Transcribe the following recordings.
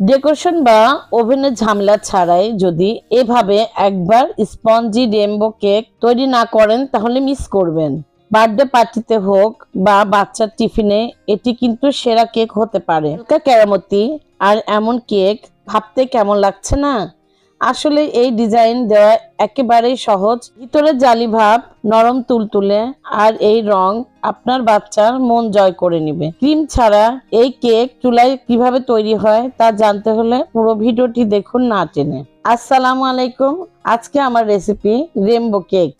Decoration বা ওভেনের ঝামেলা ছাড়াই যদি এভাবে একবার স্পঞ্জি ডেম্বো কেক তৈরি না করেন, তাহলে মিস করবেন। বার্থডে পার্টিতে হোক বা বাচ্চার টিফিনে, এটি কিন্তু সেরা কেক হতে পারে। হালকা কেরামতি আর এমন কেক ভাবতে কেমন লাগছে না? আসলে এই ডিজাইন দেওয়া একেবারেই সহজ। ভিতরে জালি ভাব, নরম তুলতুলে আর এই রং আপনার বাচ্চার মন জয় করে নেবে। ক্রিম ছাড়া এই কেক চুলায় কীভাবে তৈরি হয় তা জানতে হলে পুরো ভিডিওটি দেখুন না টেনে। আসসালামু আলাইকুম। আজকে আমার রেসিপি রেমবো কেক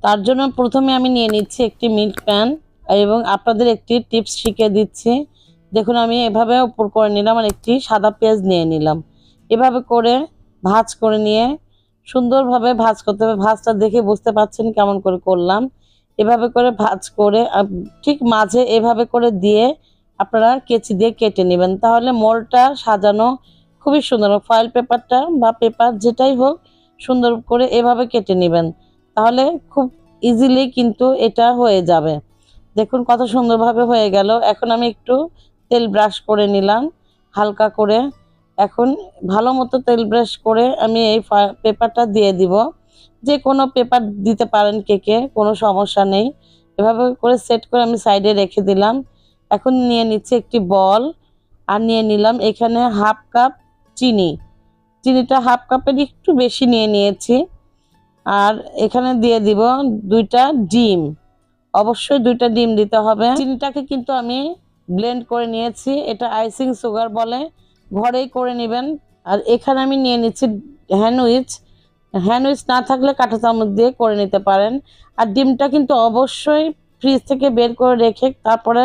তার জন্য প্রথমে আমি নিয়ে নিচ্ছি একটি মিল্ক প্যান এবং আপনাদের একটি টিপস শিখিয়ে দিচ্ছি। দেখুন আমি এভাবে উপর করে নিলাম আর একটি সাদা পেঁয়াজ নিয়ে নিলাম। এভাবে করে ভাজ করে নিয়ে সুন্দরভাবে ভাজ করতে হবে। ভাজটা দেখে বুঝতে পাচ্ছেন কেমন করে করলাম। এভাবে করে ভাজ করে ঠিক মাঝে এভাবে করে দিয়ে আপনারা কেচি দিয়ে কেটে নেবেন। তাহলে মোলটা সাজানো খুবই সুন্দর ফয়েল পেপারটা বা পেপার যেটাই হোক, সুন্দর করে এভাবে কেটে নেবেন। তাহলে খুব ইজিলি কিন্তু এটা হয়ে যাবে। দেখুন কত সুন্দরভাবে হয়ে গেল। এখন আমি একটু তেল ব্রাশ করে নিলাম। হালকা করে এখন ভালো মতো তেল ব্রাশ করে আমি এই পেপারটা দিয়ে দিব। যে কোনো পেপার দিতে পারেন কেকে কোনো সমস্যা নেই। এভাবে করে সেট করে আমি সাইডে রেখে দিলাম। এখন নিয়ে নিচ্ছি একটি বল আর নিয়ে নিলাম এখানে হাফ কাপ চিনি। চিনিটা হাফ কাপের একটু বেশি নিয়ে নিয়েছি। আর এখানে দিয়ে দিব দুইটা ডিম। অবশ্যই দুইটা ডিম দিতে হবে। চিনিটাকে কিন্তু আমি ব্লেন্ড করে নিয়েছি। এটা আইসিং সুগার বলে। ঘরেই করে নেবেন। আর এখানে আমি নিয়ে নিচ্ছি হ্যান্ডউইচ হ্যান্ডউইচ না থাকলে কাঁটা চামচ দিয়ে করে নিতে পারেন। আর ডিমটা কিন্তু অবশ্যই ফ্রিজ থেকে বের করে রেখে তারপরে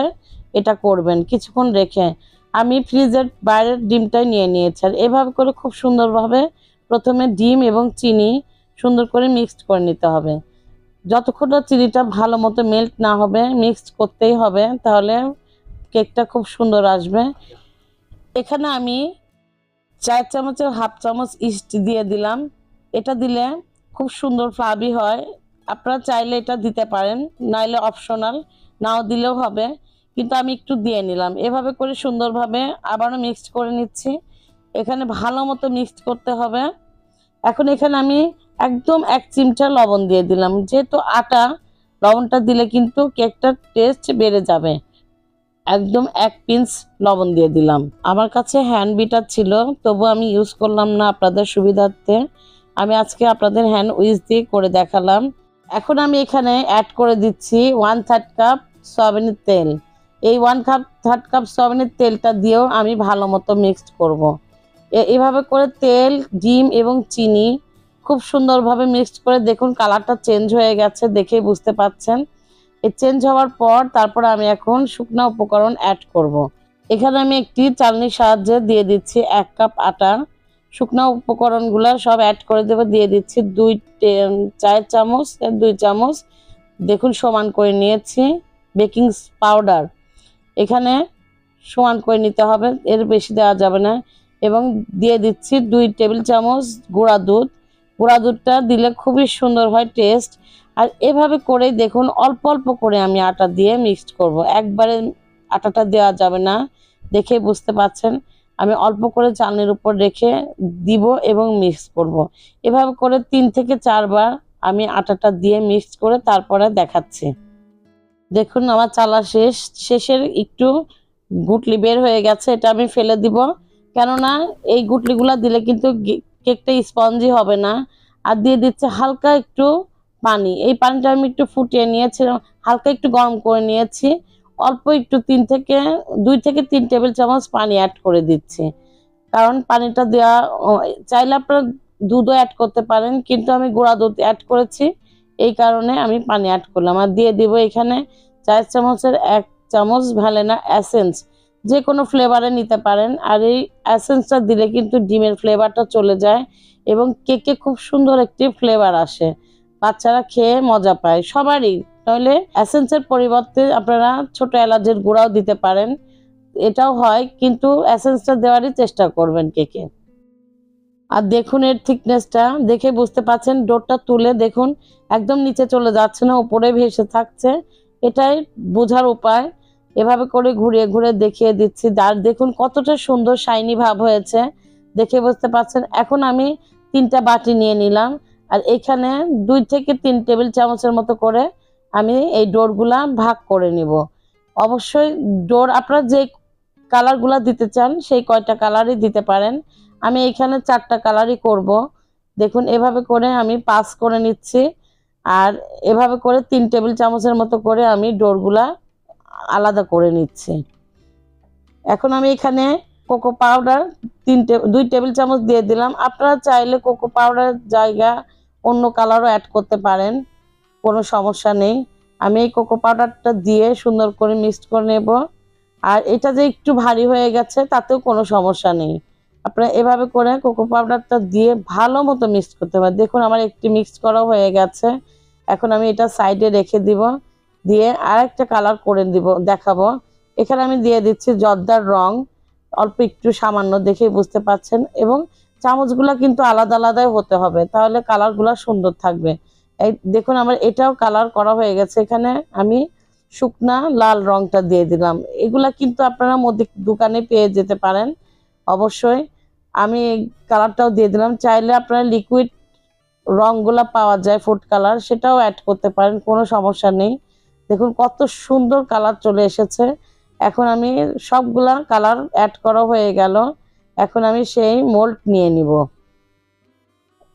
এটা করবেন, কিছুক্ষণ রেখে। আমি ফ্রিজের বাইরের ডিমটাই নিয়ে নিয়েছি। আর এভাবে করে খুব সুন্দরভাবে প্রথমে ডিম এবং চিনি সুন্দর করে মিক্সড করে নিতে হবে। যতক্ষণ চিনিটা ভালো মতো মেল্ট না হবে মিক্সড করতেই হবে, তাহলে কেকটা খুব সুন্দর আসবে। এখানে আমি চার চামচের হাফ চামচ ইস্ট দিয়ে দিলাম। এটা দিলে খুব সুন্দর ফ্লাবি হয়। আপনারা চাইলে এটা দিতে পারেন, নাইলে অপশনাল নাও দিলেও হবে। কিন্তু আমি একটু দিয়ে নিলাম। এভাবে করে সুন্দরভাবে আবারও মিক্সড করে নিচ্ছি। এখানে ভালো মতো মিক্সড করতে হবে। এখন এখানে আমি একদম এক চিমটা লবণ দিয়ে দিলাম। যেহেতু আটা, লবণটা দিলে কিন্তু কেকটার টেস্ট বেড়ে যাবে। একদম এক পিঞ্চ লবণ দিয়ে দিলাম। আমার কাছে হ্যান্ড বিটার ছিল, তবু আমি ইউজ করলাম না আপনাদের সুবিধার্থে। আমি আজকে আপনাদের হ্যান্ড উইচ দিয়ে করে দেখালাম। এখন আমি এখানে অ্যাড করে দিচ্ছি ওয়ান থার্ড কাপ সয়াবিনের তেল। এই ওয়ান কাপ থার্ড কাপ সয়াবিনের তেলটা দিয়েও আমি ভালো মতো মিক্সড করব। এভাবে করে তেল, ডিম এবং চিনি খুব সুন্দরভাবে মিক্সড করে দেখুন কালারটা চেঞ্জ হয়ে গেছে দেখেই বুঝতে পাচ্ছেন এই চেঞ্জ হওয়ার পর তারপর আমি এখন শুকনা উপকরণ অ্যাড করব। এখানে আমি একটি চালনির সাহায্যে দিয়ে দিচ্ছি এক কাপ আটা শুকনা উপকরণগুলো সব অ্যাড করে দেবো, দিয়ে দিচ্ছি দুই চার চামচ দুই চামচ। দেখুন, সমান করে নিয়েছি বেকিং পাউডার এখানে সমান করে নিতে হবে, এর বেশি দেওয়া যাবে না। এবং দিয়ে দিচ্ছি দুই টেবিল চামচ গুঁড়া দুধ। গুঁড়া দুধটা দিলে খুবই সুন্দর হয় টেস্ট আর এভাবে করে দেখুন, অল্প অল্প করে আমি আটা দিয়ে মিক্সড করব। একবারে আটাটা দেওয়া যাবে না, দেখে বুঝতে পাচ্ছেন আমি অল্প করে চালনির উপর রেখে দিব এবং মিক্স করব। এভাবে করে তিন থেকে চারবার আমি আটাটা দিয়ে মিক্স করে তারপরে দেখাচ্ছি। দেখুন, আমার চালা শেষ, শেষের একটু গুটলি বের হয়ে গেছে, এটা আমি ফেলে দিব। কেননা এই গুটলিগুলো দিলে কিন্তু কেকটা স্পঞ্জি হবে না। আর দিয়ে দিচ্ছে হালকা একটু পানি। এই পানিটা আমি একটু ফুটিয়ে নিয়েছিলাম, হালকা একটু গরম করে নিয়েছি। অল্প একটু তিন থেকে, দুই থেকে তিন টেবিল চামচ পানি অ্যাড করে দিচ্ছি। কারণ পানিটা দেওয়া চাইলে আপনারা দুধও অ্যাড করতে পারেন, কিন্তু আমি গুঁড়া দুধ অ্যাড করেছি। এই কারণে আমি পানি অ্যাড করলাম। আর দিয়ে দিব এখানে চার চামচের এক চামচ ভ্যালেনা অ্যাসেন্স যে কোনো ফ্লেভারে নিতে পারেন। আর এই অ্যাসেন্সটা দিলে কিন্তু ডিমের ফ্লেভারটা চলে যায় এবং কেকে খুব সুন্দর একটি ফ্লেভার আসে। বাচ্চারা খেয়ে মজা পায়, সবারই। নইলে অ্যাসেন্সের পরিবর্তে আপনারা ছোট এলাচের গুঁড়াও দিতে পারেন। এটাও হয়, কিন্তু অ্যাসেন্সটা দেওয়ারই চেষ্টা করবেন কেকে আর দেখুন এর থিকনেসটা দেখে বুঝতে পাচ্ছেন ডোরটা তুলে দেখুন, একদম নিচে চলে যাচ্ছে না, উপরে ভেসে থাকছে। এটাই বোঝার উপায়। এভাবে করে ঘুরিয়ে ঘুরে দেখিয়ে দিচ্ছি। আর দেখুন কতটা সুন্দর শাইনি ভাব হয়েছে। দেখে বুঝতে পারছেন, এখন আমি তিনটা বাটি নিয়ে নিলাম। আর এখানে দুই থেকে তিন টেবিল চামচের মতো করে আমি এই ডোরগুলা ভাগ করে নিব। অবশ্যই ডোর আপনারা যে কালারগুলা দিতে চান, সেই কয়টা কালারই দিতে পারেন। আমি এখানে চারটা কালারই করব। দেখুন, এভাবে করে আমি পাস করে নিচ্ছি। আর এভাবে করে তিন টেবিল চামচের মতো করে আমি ডোরগুলা আলাদা করে নিচ্ছি। এখন আমি এখানে কোকো পাউডার তিন টে- দুই টেবিল চামচ দিয়ে দিলাম। আপনারা চাইলে কোকো পাউডার জায়গা অন্য কালারও অ্যাড করতে পারেন, কোনো সমস্যা নেই। আমি এই কোকো পাউডারটা দিয়ে সুন্দর করে মিক্সড করে নেব। আর এটা যে একটু ভারী হয়ে গেছে, তাতেও কোনো সমস্যা নেই। আপনারা এভাবে করে কোকো পাউডারটা দিয়ে ভালো মতো মিক্সড করতে হবে দেখুন, আমার একটি মিক্সড করা হয়ে গেছে। এখন আমি এটা সাইডে রেখে দিব। দিয়ে আর একটা কালার করে দিব, দেখাবো। এখানে আমি দিয়ে দিচ্ছি জর্দার রং। অল্প একটু সামান্য দেখেই বুঝতে পাচ্ছেন এবং চামচগুলো কিন্তু আলাদা আলাদাই হতে হবে। তাহলে কালারগুলো সুন্দর থাকবে। এই দেখুন আমার এটাও কালার করা হয়ে গেছে। এখানে আমি শুকনা লাল রংটা দিয়ে দিলাম। এগুলা কিন্তু আপনারা মধ্যে দোকানে পেয়ে যেতে পারেন। অবশ্যই আমি কালারটাও দিয়ে দিলাম। চাইলে আপনারা লিকুইড রংগুলা পাওয়া যায় ফুড কালার সেটাও অ্যাড করতে পারেন, কোনো সমস্যা নেই। দেখুন কত সুন্দর কালার চলে এসেছে। এখন আমি সবগুলা কালার অ্যাড করা হয়ে গেল। এখন আমি সেই মোল্ড নিয়ে নিব।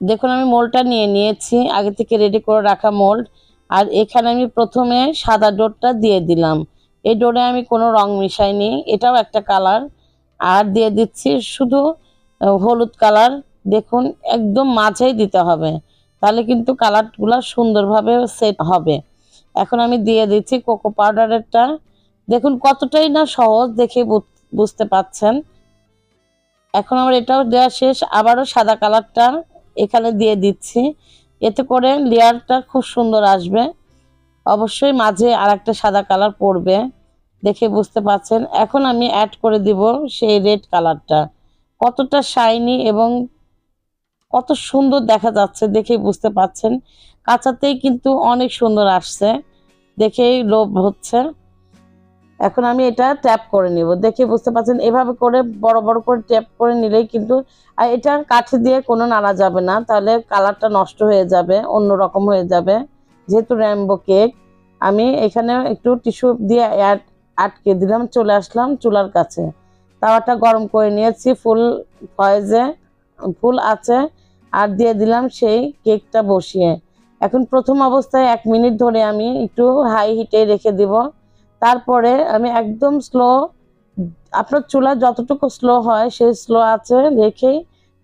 দেখুন, আমি মোল্ডটা নিয়ে নিয়েছি, আগে থেকে রেডি করে রাখা মোল্ড আর এখানে আমি প্রথমে সাদা ডোরটা দিয়ে দিলাম। এই ডোরে আমি কোনো রং মিশাইনি, এটাও একটা কালার। আর দিয়ে দিচ্ছি শুধু হলুদ কালার। দেখুন, একদম মাঝেই দিতে হবে। তাহলে কিন্তু কালারগুলো সুন্দরভাবে সেট হবে। এখন আমি দিয়ে দিচ্ছি কোকো পাউডারেরটা। দেখুন, কতটাই না সহজ দেখে বুঝ- বুঝতে পাচ্ছেন। এখন আমার এটাও দেওয়া শেষ। আবারও সাদা কালারটা এখানে দিয়ে দিচ্ছি। এতে করে লেয়ারটা খুব সুন্দর আসবে। অবশ্যই মাঝে আর একটা সাদা কালার পড়বে। দেখে বুঝতে পাচ্ছেন এখন আমি অ্যাড করে দিব সেই রেড কালারটা। কতটা শাইনি এবং কত সুন্দর দেখা যাচ্ছে দেখে বুঝতে পাচ্ছেন কাঁচাতেই কিন্তু অনেক সুন্দর আসছে। দেখেই লোভ হচ্ছে। এখন আমি এটা ট্যাপ করে নিব। দেখে বুঝতে পারছেন? এভাবে করে বড় বড় করে ট্যাপ করে নিলেই কিন্তু আর এটা কাঠি দিয়ে কোনো নাড়া যাবে না। তাহলে কালারটা নষ্ট হয়ে যাবে অন্য রকম হয়ে যাবে। যেহেতু র্যাম্বো কেক আমি এখানে একটু টিস্যু দিয়ে আটকে দিলাম, চলে আসলাম চুলার কাছে। তাওয়াটা গরম করে নিয়েছি, ফুল ফয়েজে ফুল আছে, আর দিয়ে দিলাম সেই কেকটা বসিয়ে। এখন প্রথম অবস্থায় এক মিনিট ধরে আমি একটু হাই হিটে রেখে দিব। তারপরে আমি একদম স্লো আপনার চুলা যতটুকু স্লো হয়, সেই স্লো আছে রেখেই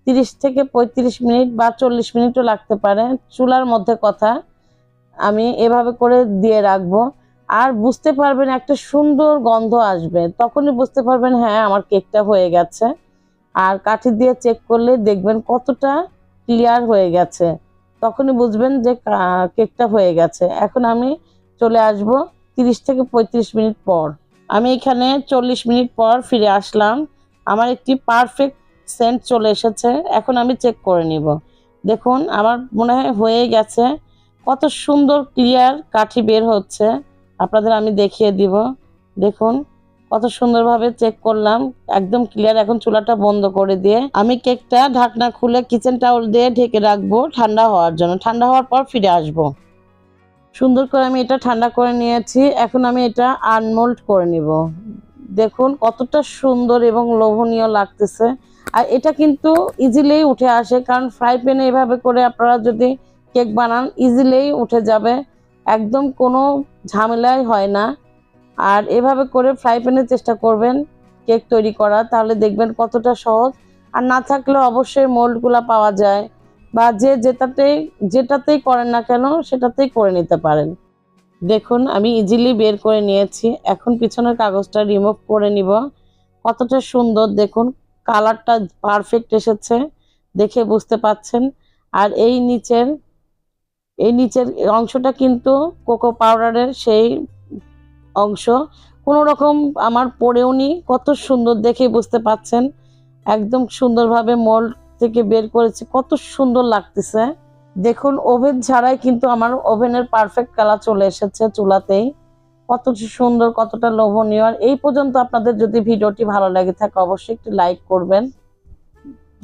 তিরিশ থেকে পঁয়ত্রিশ মিনিট বা চল্লিশ মিনিটও লাগতে পারে। চুলার মধ্যে কথা আমি এভাবে করে দিয়ে রাখব। আর বুঝতে পারবেন একটা সুন্দর গন্ধ আসবে। তখনই বুঝতে পারবেন হ্যাঁ আমার কেকটা হয়ে গেছে। আর কাঠি দিয়ে চেক করলে দেখবেন কতটা ক্লিয়ার হয়ে গেছে। তখনই বুঝবেন যে কেকটা হয়ে গেছে। এখন আমি চলে আসব। তিরিশ থেকে পঁয়ত্রিশ মিনিট পর। আমি এখানে চল্লিশ মিনিট পর ফিরে আসলাম। আমার একটি পারফেক্ট সেন্ট চলে এসেছে। এখন আমি চেক করে নিব। দেখুন, আমার মনে হয় হয়ে গেছে। কত সুন্দর ক্লিয়ার কাঠি বের হচ্ছে। আপনাদের আমি দেখিয়ে দিব। দেখুন, কত সুন্দরভাবে চেক করলাম। একদম ক্লিয়ার এখন চুলাটা বন্ধ করে দিয়ে আমি কেকটা ঢাকনা খুলে কিচেন টাওয়াল দিয়ে ঢেকে রাখব ঠান্ডা হওয়ার জন্য। ঠান্ডা হওয়ার পর ফিরে আসব। সুন্দর করে আমি এটা ঠান্ডা করে নিয়েছি। এখন আমি এটা আনমোল্ড করে নিব। দেখুন কতটা সুন্দর এবং লোভনীয় লাগতেছে। আর এটা কিন্তু ইজিলি উঠে আসে, কারণ ফ্রাই প্যানে এভাবে করে আপনারা যদি কেক বানান ইজিলি উঠে যাবে। একদম কোনো ঝামেলাই হয় না। আর এভাবে করে ফ্রাই প্যানে চেষ্টা করবেন কেক তৈরি করা তাহলে দেখবেন কতটা সহজ। আর না থাকলে অবশ্যই মোল্ডগুলো পাওয়া যায়। বা যে যেটাতেই যেটাতেই করেন না কেন, সেটাতেই করে নিতে পারেন। দেখুন, আমি ইজিলি বের করে নিয়েছি। এখন পিছনের কাগজটা রিমুভ করে নিব। কতটা সুন্দর, দেখুন কালারটা পারফেক্ট এসেছে, দেখে বুঝতে পাচ্ছেন। আর এই নিচের এই নিচের অংশটা কিন্তু কোকো পাউডারের সেই অংশ। কোনো রকম আমার পড়েও নি, কত সুন্দর দেখে বুঝতে পাচ্ছেন। একদম সুন্দরভাবে মোল্ড থেকে বের করেছি, কত সুন্দর লাগতেছে। দেখুন, ওভেন ছাড়াই কিন্তু আমার ওভেনের পারফেক্ট কালার চলে এসেছে চুলাতেই। কত সুন্দর, কতটা লোভনীয়। আর এই পর্যন্ত আপনাদের যদি ভিডিওটি ভালো লাগে থাকে, অবশ্যই একটু লাইক করবেন।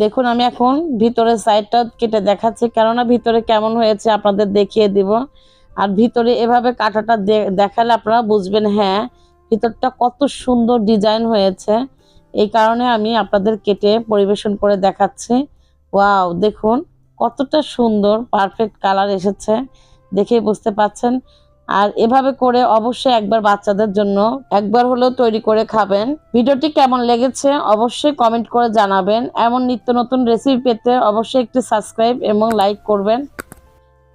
দেখুন, আমি এখন ভিতরের সাইডটা কেটে দেখাচ্ছি, কেননা ভিতরে কেমন হয়েছে আপনাদের দেখিয়ে দিব। আর ভিতরে এভাবে কাটাটা দেখালে আপনারা বুঝবেন হ্যাঁ ভিতরটা কত সুন্দর ডিজাইন হয়েছে। এই কারণে আমি আপনাদের কেটে পরিবেশন করে দেখাচ্ছি। ওয়াও, দেখুন, কতটা সুন্দর, পারফেক্ট কালার এসেছে, দেখেই বুঝতে পাচ্ছেন। আর এভাবে করে অবশ্যই একবার বাচ্চাদের জন্য একবার হলেও তৈরি করে খাবেন। ভিডিওটি কেমন লেগেছে অবশ্যই কমেন্ট করে জানাবেন। এমন নিত্য নতুন রেসিপি পেতে অবশ্যই একটি সাবস্ক্রাইব এবং লাইক করবেন।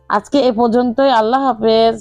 আজকে এ পর্যন্তই, আল্লাহ হাফেজ।